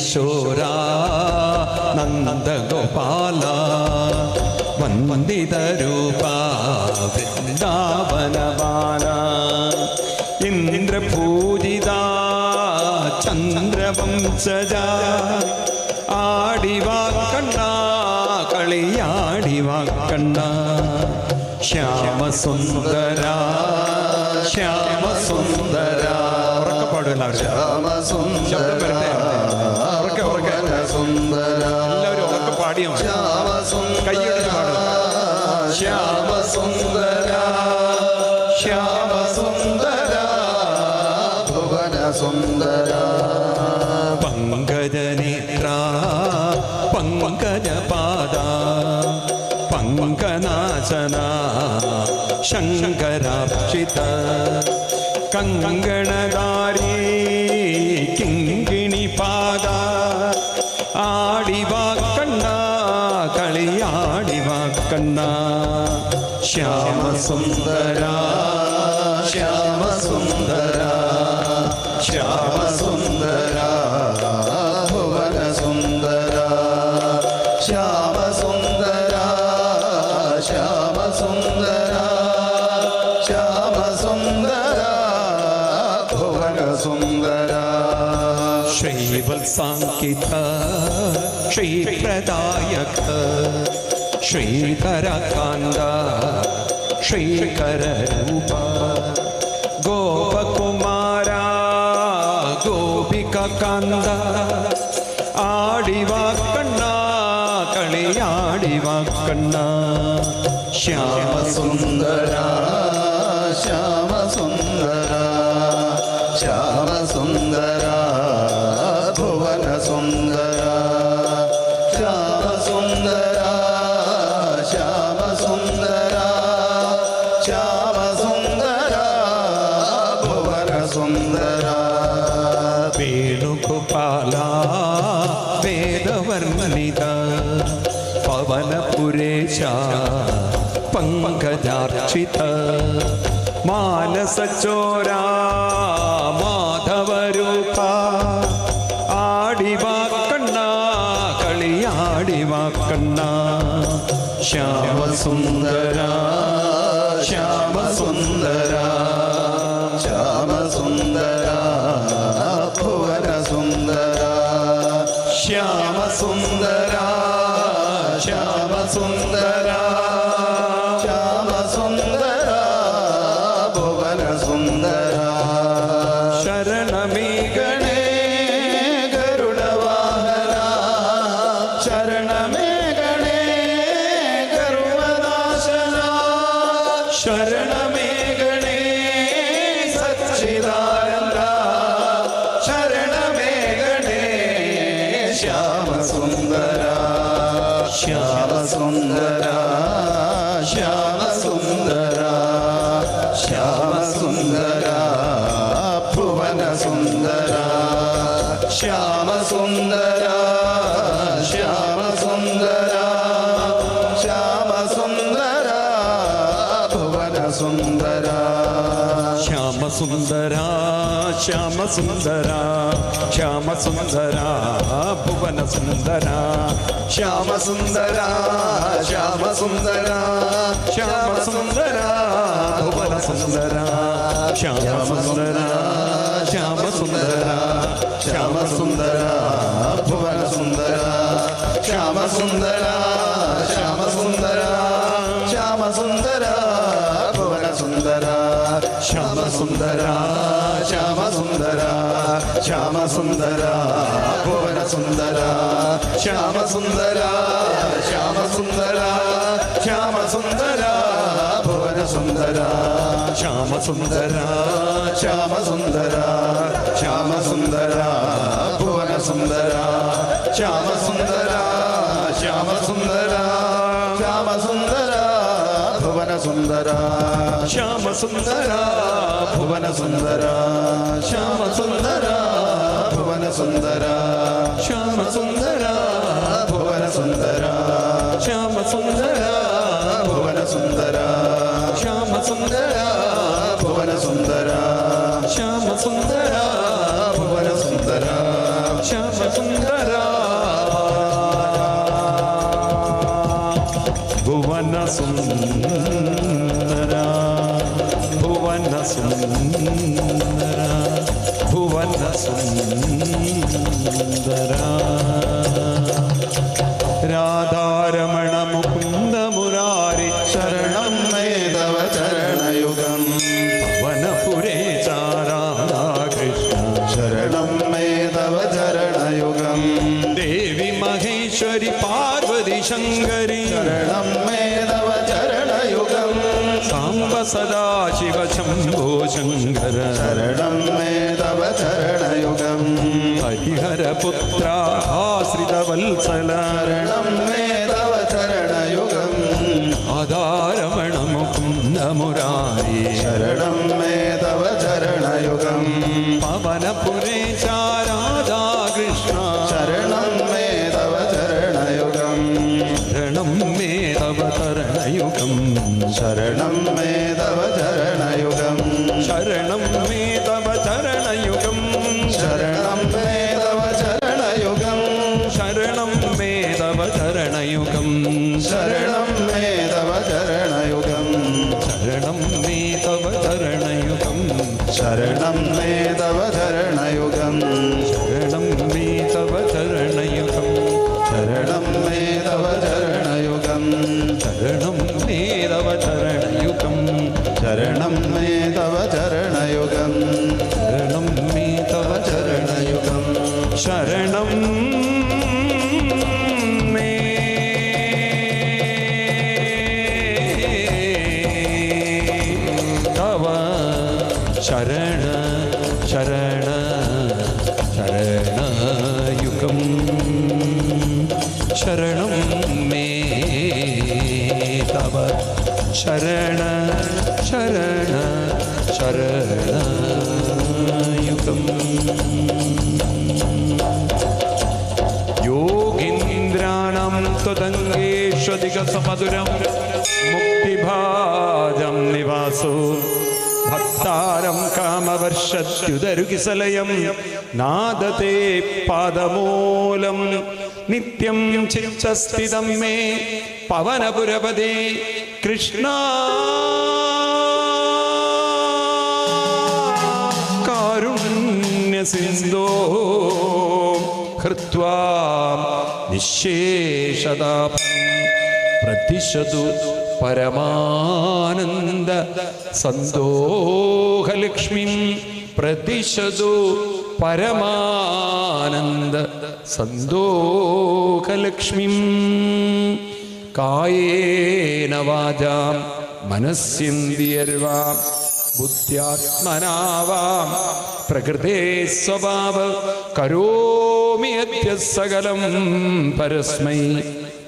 നന്ദകിശോര നന്ദഗോപാല വന്ദിതരൂപ വൃന്ദാവനവാന ഇന്ദ്രപൂജിത ചന്ദ്രവംശജ ആടിവാക്കണ്ണ കളിയാടിവാക്കണ്ണ ശ്യാമസുന്ദര ശ്യാമസുന്ദര. പാടും എല്ലാവരും ശബ്ദം വരട്ടെ. ഉറക്കെ, ഉറക്കെ. എല്ലാവരും ഉറക്കെ പാടിയാൽ മതി പാടും. ശ്യാമസുന്ദര ശ്യാമസുന്ദര ഭുവന സുന്ദര പങ്കജനേത്ര പങ്കജപാദ പങ്കനാശന ശങ്കരാക്ഷിത കങ്കണധാരി കളിയാടിവാക്കണ്ണ ശ്യാമസുന്ദര ശ്യാമസുന്ദര ശ്യാമസുന്ദര ഭുവന സുന്ദര ശ്യാമസുന്ദര ശ്യാമസുന്ദര ശ്യാമസുന്ദര ഭുവന സുന്ദര ശ്രീവത്സാങ്കിത ശ്രീപ്രദായക ശ്രീകരകാന്ത ശ്രീകരൂപ ഗോപകുമാര ഗോപികാന്ത ആടിവാക്കണ്ണ കളിയാടിവാക്കണ്ണ ശ്യാമസുന്ദര ശ്യാമസുന്ദര ഭുവന പവനപുരേശ പങ്കജാർച്ചിത മാനസചോരാ മാധവരൂപ. ആടിവാക്കണ്ണ കളിയാടിവാക്കണ്ണ ശ്യാമസുന്ദര ശ്യാമസുന്ദര ശ്യാമസുന്ദര. ശരണമേ ഗണേ ഗരുഡവാഹന ശരണമേ ഗണേ ഗരുവനാശന ശരണമേ ഗണേ ഭുവന സുന്ദര ശ്യാമസുന്ദര ശ്യാമസുന്ദര ശ്യാമസുന്ദര ഭുവന സുന്ദര ശ്യാമസുന്ദര ശ്യാമസുന്ദര ശ്യാമസുന്ദര ഭുവന സുന്ദര ശ്യാമസുന്ദര ശ്യാമസുന്ദര ശ്യാമസുന്ദര ഭുവന സുന്ദര ശ്യാമസുന്ദര ശ്യാമസുന്ദര సుందర శ్యామ సుందర శ్యామ సుందర భువన సుందర శ్యామ సుందర శ్యామ సుందర శ్యామ సుందర భువన సుందర శ్యామ సుందర శ్యామ సుందర శ్యామ సుందర భువన సుందర శ్యామ సుందర శ్యామ సుందర శ్యామ సుందర భువన సుందర శ్యామ సుందర భువన సుందర శ్యామ సుందర భువన సుందర శ్యామ సుందర భువన సుందర శ్యామ సుందర భువన సుందర శ్యామ సుందర భువన సుందర శ్యామ సుందర భువన సుందర శ్యామ సుందర భువన సుందర സുന്ദര ഭുവന സുന്ദര രാധാരമണ മുകുന്ദ മുരാരി ശരണം മേധവ ചരണയുഗം വനപുരേ ചാരാധാകൃഷ്ണ ശരണം മേധവ ചരണയുഗം ദേവി മഹേശ്വരി പാർവതി ശങ്കരി ശരണം മേധവ ചരണയുഗം. സാംബ സദാശിവ ശംഭോ ശങ്കര? ശരണം മേ തവ ശരണയുഗം ഹരിഹരപുത്ര ആശ്രിതവത്സല ശരണം മേ തവ ശരണയുഗം ആധാരമണം കുന്ദമുരാരി. ശരണം മേ തവ ശരണയുഗം പവനപുരേ ചാരാധാ കൃഷ്ണ ശരണം മേ തവ ശരണയുഗം ശരണം മേ തവ ശരണയുഗം ശരണം മേ ശരണം നീ ശരണയുഗം ശരണം നീ ശരണയുഗം. ശരണം മേ തവ. ശരണ ശരണ ശരണായുഗം. യോഗീന്ദ്രാണം ത്വതംഗേഷ്വധികസമധുരം മുക്തിഭാജം നിവാസോ. ഭക്താരം കാമവർഷത്യുതരുകിസലയം നാദത്തെ പാദമൂലം നിത്യം ചിച്ചസ്ഥിതം മേ പവനപുരപതി കൃഷ്ണ. കാരുണ്യസിന്ധോ ഹൃത്വാ നിശേഷതാ പ്രതിശതു പരമാനന്ദ സന്തോഹലക്ഷ്മി പ്രതിശതു പരമാനന്ദ സന്തോഹലക്ഷ്മി കായേന വാചാം മനസ്സിന്ദിയർവാം ബുദ്ധ്യാത്മനാവാം പ്രകൃതേ സ്വഭാവ കരോമി സകലം പരസ്മൈ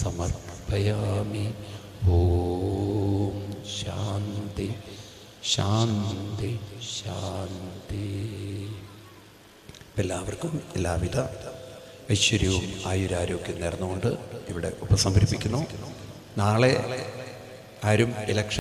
സമർപ്പയാമി. ഓം ശാന്തി ശാന്തി ശാന്തി. എല്ലാവർക്കും എല്ലാവിധ ഐശ്വര്യവും ആയുരാരോഗ്യം നേർന്നുകൊണ്ട് ഇവിടെ ഉപസംഹരിപ്പിക്കുന്നു. നാളെ ആരും ഇലക്ഷൻ